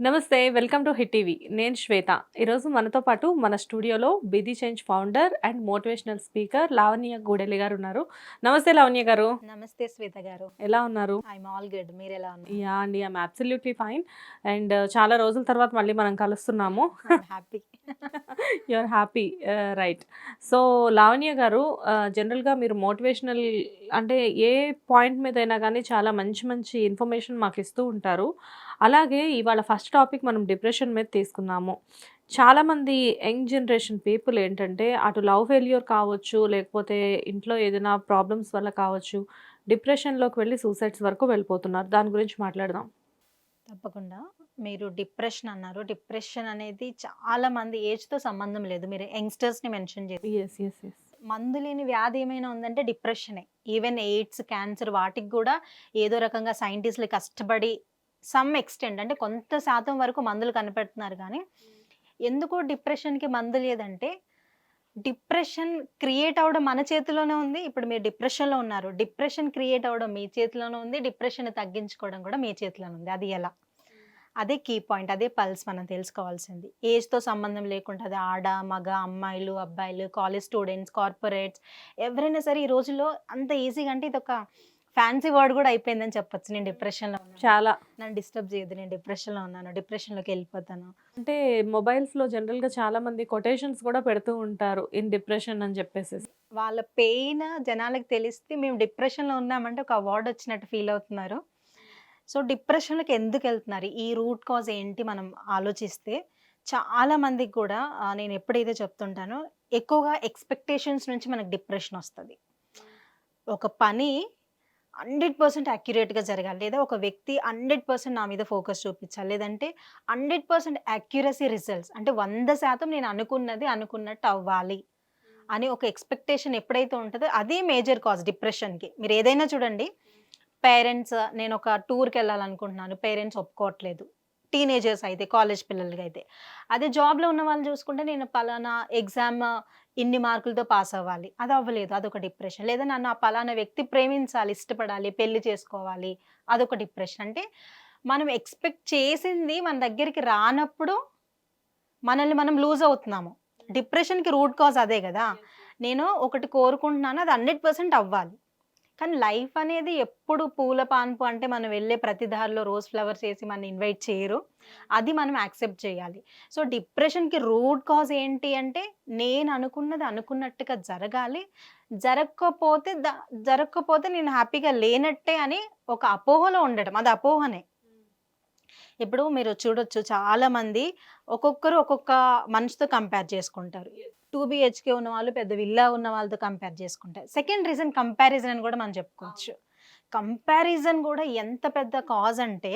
నమస్తే welcome to hit TV. నేను శ్వేత. ఈరోజు మనతో పాటు మన స్టూడియోలో be the change founder and motivational speaker Lavanya Gudelli garu ఉన్నారు. నమస్తే లావణ్య గారు. నమస్తే శ్వేత గారు. ఎలా ఉన్నారు? ఐఎమ్ ఆల్ గుడ్ మీరు ఎలా ఉన్నారు? యా అండి I'm absolutely fine and uh, చాలా రోజుల తర్వాత మళ్ళీ మనం కలుస్తున్నాము. Happy you are happy right so Lavanya garu జనరల్గా మీరు మోటివేషనల్ అంటే ఏ పాయింట్ మీద అయినా కానీ చాలా మంచి మంచి ఇన్ఫర్మేషన్ మాకు ఇస్తూ ఉంటారు. అలాగే ఇవాళ ఫస్ట్ టాపిక్ మనం డిప్రెషన్ మీద తీసుకున్నాము చాలామంది యంగ్ జనరేషన్ పీపుల్ ఏంటంటే అటు లవ్ ఫెయిల్యూర్ కావచ్చు లేకపోతే ఇంట్లో ఏదైనా ప్రాబ్లమ్స్ వల్ల కావచ్చు డిప్రెషన్లోకి వెళ్ళి సూసైడ్స్ వరకు వెళ్ళిపోతున్నారు. దాని గురించి మాట్లాడదాం. తప్పకుండా. మీరు డిప్రెషన్ అన్నారు. డిప్రెషన్ అనేది చాలా మంది ఏజ్తో సంబంధం లేదు. మీరు యంగ్స్టర్స్ని మెన్షన్ చేసి మందు లేని వ్యాధి ఏమైనా ఉందంటే డిప్రెషనే. ఈవెన్ ఎయిడ్స్ క్యాన్సర్ వాటికి కూడా ఏదో రకంగా సైంటిస్టులు కష్టపడి సమ్ ఎక్స్టెంట్ అంటే కొంత శాతం వరకు మందులు కనిపెడుతున్నారు కానీ ఎందుకు డిప్రెషన్కి మందు లేదంటే డిప్రెషన్ క్రియేట్ అవ్వడం మన చేతిలోనే ఉంది. ఇప్పుడు మీరు డిప్రెషన్లో ఉన్నారు. డిప్రెషన్ క్రియేట్ అవ్వడం మీ చేతిలోనే ఉంది. డిప్రెషన్ తగ్గించుకోవడం కూడా మీ చేతిలోనే ఉంది. అది ఎలా? అదే కీ పాయింట్ అదే పల్స్ మనం తెలుసుకోవాల్సింది. ఏజ్తో సంబంధం లేకుండా అది ఆడ మగ అమ్మాయిలు అబ్బాయిలు కాలేజ్ స్టూడెంట్స్ కార్పొరేట్స్ ఎవరైనా సరే ఈ రోజుల్లో అంత ఈజీగా అంటే ఇది ఒక ఫ్యాన్సీ వర్డ్ కూడా అయిపోయిందని చెప్పొచ్చు. నేను డిప్రెషన్లో ఉన్నాను. చాలా. నన్ను డిస్టర్బ్ చేయదు నేను డిప్రెషన్లో ఉన్నాను. డిప్రెషన్లోకి వెళ్ళిపోతాను. అంటే మొబైల్స్లో జనరల్గా చాలా మంది కొటేషన్స్ కూడా పెడుతూ ఉంటారు. ఇన్ డిప్రెషన్ అని చెప్పేసి. వాళ్ళ పెయిన్ జనాలకు తెలిస్తే మేము డిప్రెషన్లో ఉన్నామంటే ఒక అవార్డు వచ్చినట్టు ఫీల్ అవుతున్నారు. సో డిప్రెషన్లోకి ఎందుకు వెళ్తున్నారు? ఈ రూట్ కాజ్ ఏంటి మనం ఆలోచిస్తే చాలా మందికి కూడా నేను ఎప్పుడైతే చెప్తుంటానో ఎక్కువగా ఎక్స్పెక్టేషన్స్ నుంచి మనకు డిప్రెషన్ వస్తుంది. ఒక పని హండ్రెడ్ పర్సెంట్ యాక్యురేట్గా జరగాలి. లేదా ఒక వ్యక్తి హండ్రెడ్ పర్సెంట్ నా మీద ఫోకస్ చూపించాలి. లేదంటే హండ్రెడ్ పర్సెంట్ యాక్యురసీ రిజల్ట్స్ అంటే వంద శాతం నేను అనుకున్నది అనుకున్నట్టు అవ్వాలి అని ఒక ఎక్స్పెక్టేషన్ ఎప్పుడైతే ఉంటుందో అదే మేజర్ కాజ్ డిప్రెషన్కి. మీరు ఏదైనా చూడండి పేరెంట్స్ నేను ఒక టూర్కి వెళ్ళాలనుకుంటున్నాను పేరెంట్స్ ఒప్పుకోవట్లేదు. టీనేజర్స్ అయితే కాలేజ్ పిల్లలకి అయితే. అదే జాబ్లో ఉన్న వాళ్ళు చూసుకుంటే నేను పలానా ఎగ్జామ్ ఇన్ని మార్కులతో పాస్ అవ్వాలి. అది అవ్వలేదు. అదొక డిప్రెషన్ లేదా నన్ను ఆ పలానా వ్యక్తి ప్రేమించాలి ఇష్టపడాలి పెళ్ళి చేసుకోవాలి. అదొక డిప్రెషన్ అంటే మనం ఎక్స్పెక్ట్ చేసింది మన దగ్గరికి రానప్పుడు మనల్ని మనం లూజ్ అవుతున్నాము. డిప్రెషన్కి రూట్ కాజ్ అదే కదా. నేను ఒకటి కోరుకుంటున్నాను అది హండ్రెడ్ పర్సెంట్ అవ్వాలి. కానీ లైఫ్ అనేది ఎప్పుడు పూల పాన్పు అంటే మనం వెళ్ళే ప్రతి దారిలో రోజ్ ఫ్లవర్స్ వేసి మనం ఇన్వైట్ చేయరు. అది మనం యాక్సెప్ట్ చేయాలి. సో డిప్రెషన్కి రూట్ కాజ్ ఏంటి అంటే నేను అనుకున్నది అనుకున్నట్టుగా జరగాలి. జరగకపోతే ద జరగకపోతే నేను హ్యాపీగా లేనట్టే అని ఒక అపోహలో ఉండడం అది అపోహనే. ఇప్పుడు మీరు చూడొచ్చు చాలామంది ఒక్కొక్కరు ఒక్కొక్క మనిషితో కంపేర్ చేసుకుంటారు. టూ బిహెచ్కే ఉన్న వాళ్ళు పెద్ద విల్లా ఉన్న వాళ్ళతో కంపేర్ చేసుకుంటారు సెకండ్ రీజన్ కంపారిజన్ అని కూడా మనం చెప్పుకోవచ్చు. కంపారిజన్ కూడా ఎంత పెద్ద కాజ్ అంటే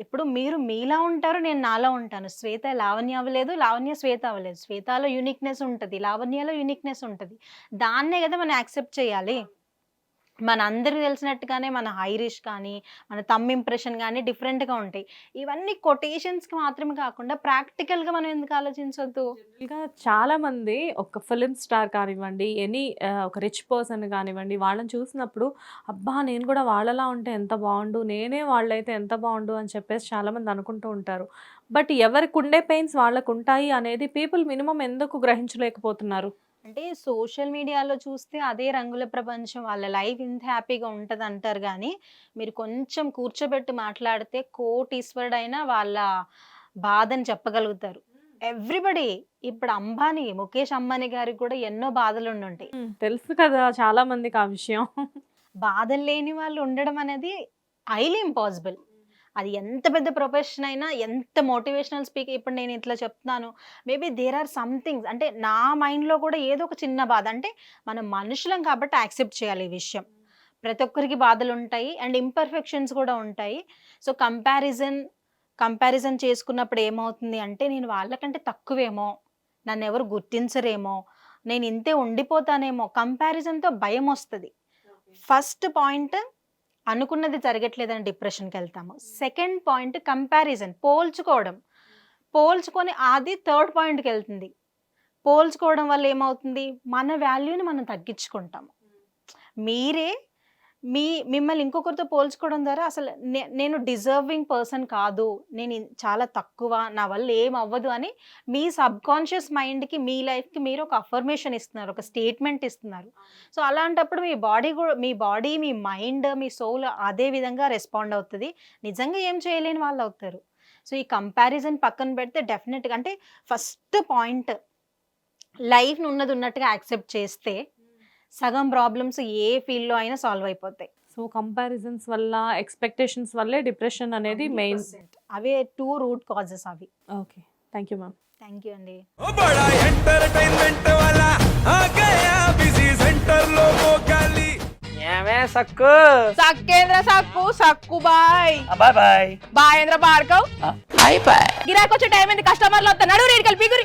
ఇప్పుడు మీరు మీలా ఉంటారు నేను నాలా ఉంటాను. శ్వేత లావణ్య అవ్వలేదు లావణ్య శ్వేత అవ్వలేదు. శ్వేతలో యూనిక్నెస్ ఉంటుంది లావణ్యలో యూనిక్నెస్ ఉంటుంది. దాన్నే కదా మనం యాక్సెప్ట్ చేయాలి. మన అందరికి తెలిసినట్టుగానే మన ఐరిష్ కానీ మన తమ్ ఇంప్రెషన్ కానీ డిఫరెంట్గా ఉంటాయి. ఇవన్నీ కొటేషన్స్కి మాత్రమే కాకుండా ప్రాక్టికల్గా మనం ఎందుకు ఆలోచించవద్దు ఇంకా చాలామంది ఒక ఫిలిం స్టార్ కానివ్వండి ఎనీ ఒక రిచ్ పర్సన్ కానివ్వండి వాళ్ళని చూసినప్పుడు అబ్బా నేను కూడా వాళ్ళలా ఉంటే ఎంత బాగుండు నేనే వాళ్ళైతే ఎంత బాగుండు అని చెప్పేసి చాలామంది అనుకుంటూ ఉంటారు. బట్ ఎవరికి ఉండే పెయిన్స్ వాళ్ళకు ఉంటాయి అనేది పీపుల్ మినిమం ఎందుకు గ్రహించలేకపోతున్నారు? అంటే సోషల్ మీడియాలో చూస్తే అదే రంగుల ప్రపంచం వాళ్ళ లైఫ్ ఇంత హ్యాపీగా ఉంటుంది అంటారు కానీ మీరు కొంచెం కూర్చోబెట్టి మాట్లాడితే కోటీశ్వరుడైనా వాళ్ళ బాధని చెప్పగలుగుతారు. ఎవ్రీబడి ఇప్పుడు అంబానీ ముఖేష్ అంబానీ గారికి కూడా ఎన్నో బాధలు ఉండి ఉంటాయి తెలుసు కదా చాలా మందికి ఆ విషయం. బాధలు లేని వాళ్ళు ఉండడం అనేది హైలీ ఇంపాసిబుల్ అది ఎంత పెద్ద ప్రొఫెషన్ అయినా ఎంత మోటివేషనల్ స్పీక్ ఇప్పుడు నేను ఇట్లా చెప్తున్నాను. మేబీ దేర్ ఆర్ సంథింగ్స్ అంటే నా మైండ్లో కూడా ఏదో ఒక చిన్న బాధ. అంటే మనం మనుషులం కాబట్టి యాక్సెప్ట్ చేయాలి ఈ విషయం. ప్రతి ఒక్కరికి బాధలు ఉంటాయి అండ్ ఇంపర్ఫెక్షన్స్ కూడా ఉంటాయి. సో కంపారిజన్ కంపారిజన్ చేసుకున్నప్పుడు ఏమవుతుంది అంటే నేను వాళ్ళకంటే తక్కువేమో నన్ను ఎవరు గుర్తించరేమో నేను ఇంతే ఉండిపోతానేమో కంపారిజన్తో భయం వస్తుంది. ఫస్ట్ పాయింట్ అనుకున్నది జరగట్లేదని డిప్రెషన్కి వెళ్తాము. సెకండ్ పాయింట్ కంపారిజన్ పోల్చుకోవడం. పోల్చుకొని అది థర్డ్ పాయింట్కి వెళ్తుంది. పోల్చుకోవడం వల్ల ఏమవుతుంది? మన వాల్యూని మనం తగ్గించుకుంటాము. మీరే మీ మిమ్మల్ని ఇంకొకరితో పోల్చుకోవడం ద్వారా అసలు నే- నేను డిజర్వింగ్ పర్సన్ కాదు నేను చాలా తక్కువ నా వల్ల ఏం అవ్వదు అని మీ సబ్ కాన్షియస్ మైండ్కి మీ లైఫ్కి మీరు ఒక అఫర్మేషన్ ఇస్తున్నారు ఒక స్టేట్మెంట్ ఇస్తున్నారు. సో అలాంటప్పుడు మీ బాడీ కూడా మీ బాడీ మీ మైండ్ మీ సోల్ అదే విధంగా రెస్పాండ్ అవుతుంది. నిజంగా ఏం చేయలేని వాళ్ళు అవుతారు. సో ఈ కంపారిజన్ పక్కన పెడితే డెఫినెట్గా అంటే ఫస్ట్ పాయింట్ లైఫ్ని ఉన్నది ఉన్నట్టుగా యాక్సెప్ట్ చేస్తే సగం ప్రాబ్లమ్స్ ఏ ఫీల్డ్లో అయినా సాల్వ్ అయిపోతాయి. సో కంపారిజన్స్ వల్ల ఎక్స్పెక్టేషన్స్ వల్లే డిప్రెషన్ అనేది మెయిన్ అవే టూ రూట్ కాజెస్ అవి. Okay thank you ma'am thank you అండి. సక్కు? సక్కేంద్ర సక్కు సక్కు bye. Bye bye. బాయేంద్ర Bhargav bye bye గిరాకొచ్చే టైం ఏంది? కస్టమర్లు వస్తున్నారు రేడికల్ పిగురి